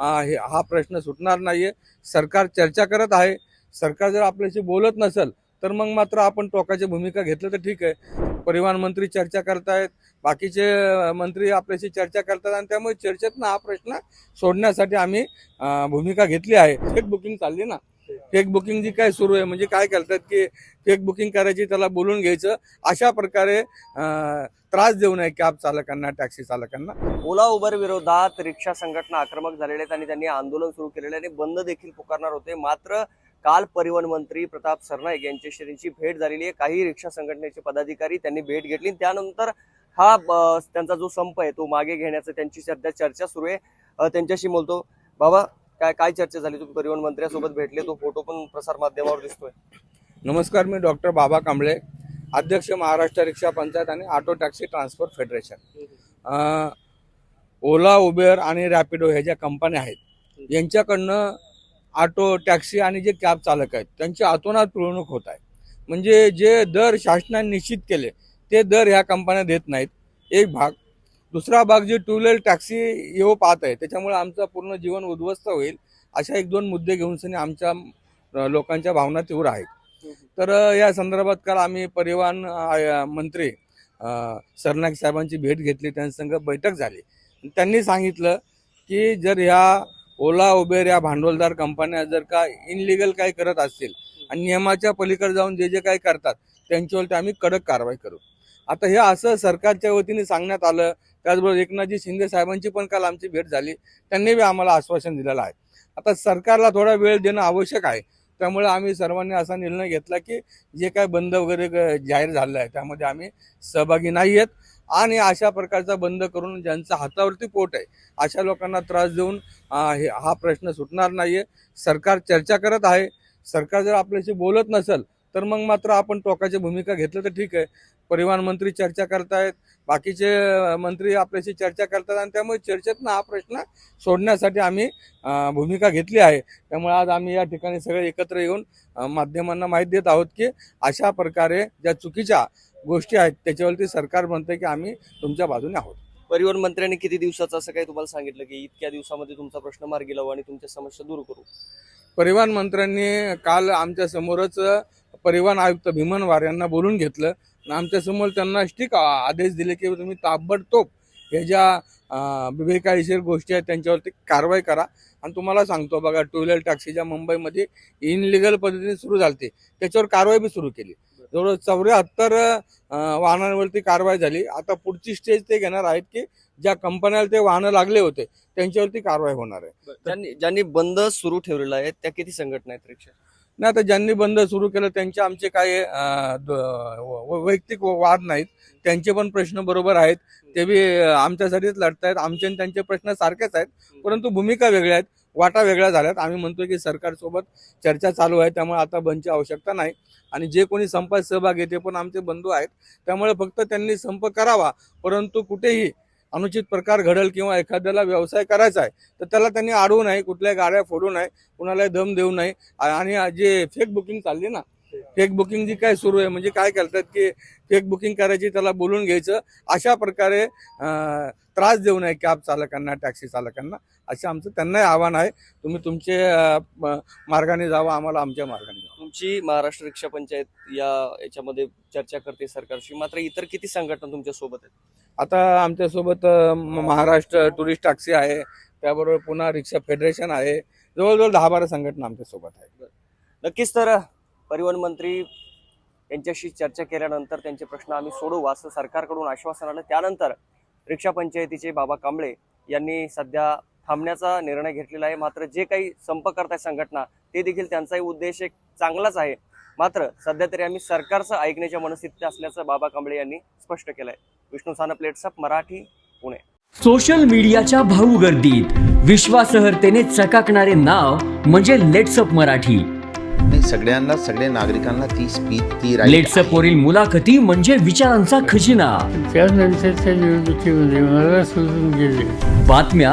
हे हा प्रश्न सुटणार नाहीये. सरकार चर्चा करत आहे. सरकार जर आपल्याशी बोलत नसेल तर मग मात्र आपण टोकाची भूमिका घेतलं तर ठीक आहे. परिवहन मंत्री चर्चा करतायत बाकीचे मंत्री आपल्याशी चर्चा करतात आणि त्यामुळे चर्चेतनं हा प्रश्न सोडण्यासाठी आम्ही भूमिका घेतली आहे. थेट बुकिंग चालली ना? फेक बुकिंग जी काय सुरू आहे म्हणजे काय करतात की फेक बुकिंग करायची त्याला बोलून घ्यायचं. अशा प्रकारे त्रास देऊ नये कॅब चालकांना टॅक्सी चालकांना. ओला उबर विरोधात रिक्षा संघटना आक्रमक झालेल्या आहेत आणि त्यांनी आंदोलन सुरू केलेले आहे आणि बंद देखील पुकारणार होते. मात्र काल परिवहन मंत्री प्रताप सरनाईक यांच्याशी त्यांची भेट झालेली आहे. काही रिक्षा संघटनेचे पदाधिकारी त्यांनी भेट घेतली त्यानंतर हा त्यांचा जो संप आहे तो मागे घेण्याचं त्यांची सध्या चर्चा सुरू आहे. त्यांच्याशी बोलतो. बाबा काय काय चर्चा झाली? तुम्ही परिवहन मंत्र्यासोबत भेटले तो फोटो पण प्रसार माध्यमावर दिसतोय. नमस्कार मी डॉक्टर बाबा कांबळे अध्यक्ष महाराष्ट्र रिक्षा पंचायत आणि auto taxi transport federation. Ola Uber आणि रॅपिडो ह्या ज्या कंपन्या आहेत यांच्याकडनं ऑटो टॅक्सी आणि जे कॅब चालक आहेत त्यांची आतोनात पिळवणूक होत आहे. म्हणजे जे दर शासनाने निश्चित केले ते दर ह्या कंपन्या देत नाहीत. एक भाग दुसरा भाग जे टू व्हीलर टॅक्सी येऊ पाहत आहे त्याच्यामुळे आमचं पूर्ण जीवन उद्ध्वस्त होईल अशा एक दोन मुद्दे घेऊन सनी आमच्या लोकांच्या भावना तीव्र आहेत. तर या संदर्भात काल आम्ही परिवहन मंत्री सरनाईक साहेबांची भेट घेतली त्यांच्यासंग बैठक झाली. त्यांनी सांगितलं की जर ह्या ओला उबेर या भांडवलदार कंपन्या जर का इनलिगल काही करत असतील आणि नियमाच्या पलीकडे जाऊन जे जे काही करतात त्यांच्यावरती आम्ही कडक कारवाई करू. आता हे असं सरकारच्या वतीने सांगण्यात आलं. त्याचबरोबर एकनाथजी शिंदे साहेबांची पण काल आमची भेट झाली. त्यांनी बी आम्हाला आश्वासन दिलेलं आहे. आता सरकारला थोडा वेळ देणं आवश्यक आहे. त्यामुळे आम्ही सर्वांनी असा निर्णय घेतला की जे काय बंद वगैरे ग- जाहीर झालं आहे त्यामध्ये आम्ही सहभागी नाही आहेत. आणि अशा प्रकारचा बंद करून ज्यांचा हातावरती पोट आहे अशा लोकांना त्रास देऊन हे हा प्रश्न सुटणार नाहीये. सरकार चर्चा करत आहे. सरकार जर आपल्याशी बोलत नसेल तर मग मात्र आपण टोकाची भूमिका घेतलं तर ठीक आहे. परिवहन मंत्री चर्चा करतायत. बाकीचे मंत्री आपल्याशी चर्चा करतात आणि त्यामुळे चर्चेतनं हा प्रश्न सोडण्यासाठी आम्ही भूमिका घेतली आहे. त्यामुळे आज आम्ही या ठिकाणी सगळे एकत्र येऊन माध्यमांना माहिती देत आहोत की अशा प्रकारे ज्या चुकीच्या गोष्टी आहेत त्याच्यावरती सरकार म्हणतंय की आम्ही तुमच्या बाजूने आहोत. परिवहन मंत्र्यांनी किती दिवसाचं असं काही तुम्हाला सांगितलं की इतक्या दिवसामध्ये तुमचा प्रश्न मार्गी लावू आणि तुमच्या समस्या दूर करू? परिवहन मंत्र्यांनी काल आमच्या समोरच परिवहन आयुक्त भीमनवार यांना बोलून घेतलं. आणि आमच्यासमोर त्यांना स्टिक आदेश दिले की तुम्ही ताबडतोब हे ज्या बेकायदेशीर गोष्टी आहेत त्यांच्यावरती कारवाई करा. आणि तुम्हाला सांगतो बघा टू व्हीलर टॅक्सी ज्या मुंबईमध्ये इनलिगल पद्धतीने सुरू झालते त्याच्यावर कारवाई बी सुरू केली. जवळ चौऱ्याहत्तर वाहनांवरती कारवाई झाली. आता पुढची स्टेज ते घेणार आहेत की ज्या कंपन्याला ते वाहनं लागले होते त्यांच्यावरती कारवाई होणार आहे. ज्यांनी ज्यांनी बंद सुरू ठेवलेला आहे त्या किती संघटना आहेत रिक्षा नाही आता ज्यांनी बंद सुरू केलं त्यांचे आमचे काही द- व- वैयक्तिक वाद नाहीत. त्यांचे पण प्रश्न बरोबर आहेत. ते बी आमच्यासाठीच आमच्यासाठीच लढतायत. आमचे आणि त्यांचे प्रश्न सारखेच आहेत. परंतु भूमिका वेगळ्या आहेत. वाटा वेगळ्या झाल्यात. आम्ही म्हणतो की सरकारसोबत चर्चा चालू आहे. त्यामुळे आता बंदची आवश्यकता नाही. आणि जे कोणी संपात सहभाग घेते पण आमचे बंधू आहेत. त्यामुळे फक्त त्यांनी संप करावा. परंतु कुठेही अनुचित प्रकार घडल किंवा एखाद्याला व्यवसाय करायचा आहे तर त्याला त्यांनी अडवू नये कुठल्या गाड्या फोडू नये कुणालाही दम देऊ नये. आणि जे फेक बुकिंग चालली ना फेक बुकिंग जी काय सुरू आहे म्हणजे काय करतात की फेक बुकिंग करायची त्याला बोलून घ्यायचं अशा प्रकारे त्रास देऊ नये कॅब चालकांना टॅक्सी चालकांना असं आमचं त्यांनाही आव्हान आहे. तुम्ही तुमचे मार्गाने जावा आम्हाला आमच्या मार्गाने तुमची महाराष्ट्र रिक्षा पंचायत या याच्यामध्ये चर्चा करते सरकारशी? मात्र इतर किती संघटना तुमच्यासोबत आहेत? आता आमच्यासोबत अं, म- महाराष्ट्र टुरिस्ट टॅक्सी आहे त्याबरोबर पुन्हा रिक्षा फेडरेशन आहे जवळजवळ दहा बारा संघटना आमच्यासोबत आहेत. नक्कीच तर परिवहन मंत्री यांच्याशी चर्चा केल्यानंतर त्यांचे प्रश्न आम्ही सोडवू असं सरकारकडून आश्वासन आलं. त्यानंतर रिक्षा पंचायतीचे बाबा कांबळे यांनी सध्या थांबण्याचा निर्णय घेतलेला आहे. मात्र जे काही संप करताय संघटना ते देखील त्यांचाही उद्देश एक चांगलाच आहे. मात्र सध्या तरी आम्ही सरकारचं ऐकण्याच्या मनस्थितीत असल्याचं बाबा कांबळे यांनी स्पष्ट केलंय. विष्णू साना प्लेट्सअप मराठी पुणे. सोशल मीडियाच्या भाऊ गर्दीत विश्वासार्हतेने चकाकणारे नाव म्हणजे लेट्सअप मराठी. सगळ्यांना सगळ्या नागरिकांना ती स्पीच ती लेट्सअप वरील मुलाखती म्हणजे विचारांचा खजिना. त्यानंतरच्या निवडणुकीमध्ये मला सोडून गेले. बातम्या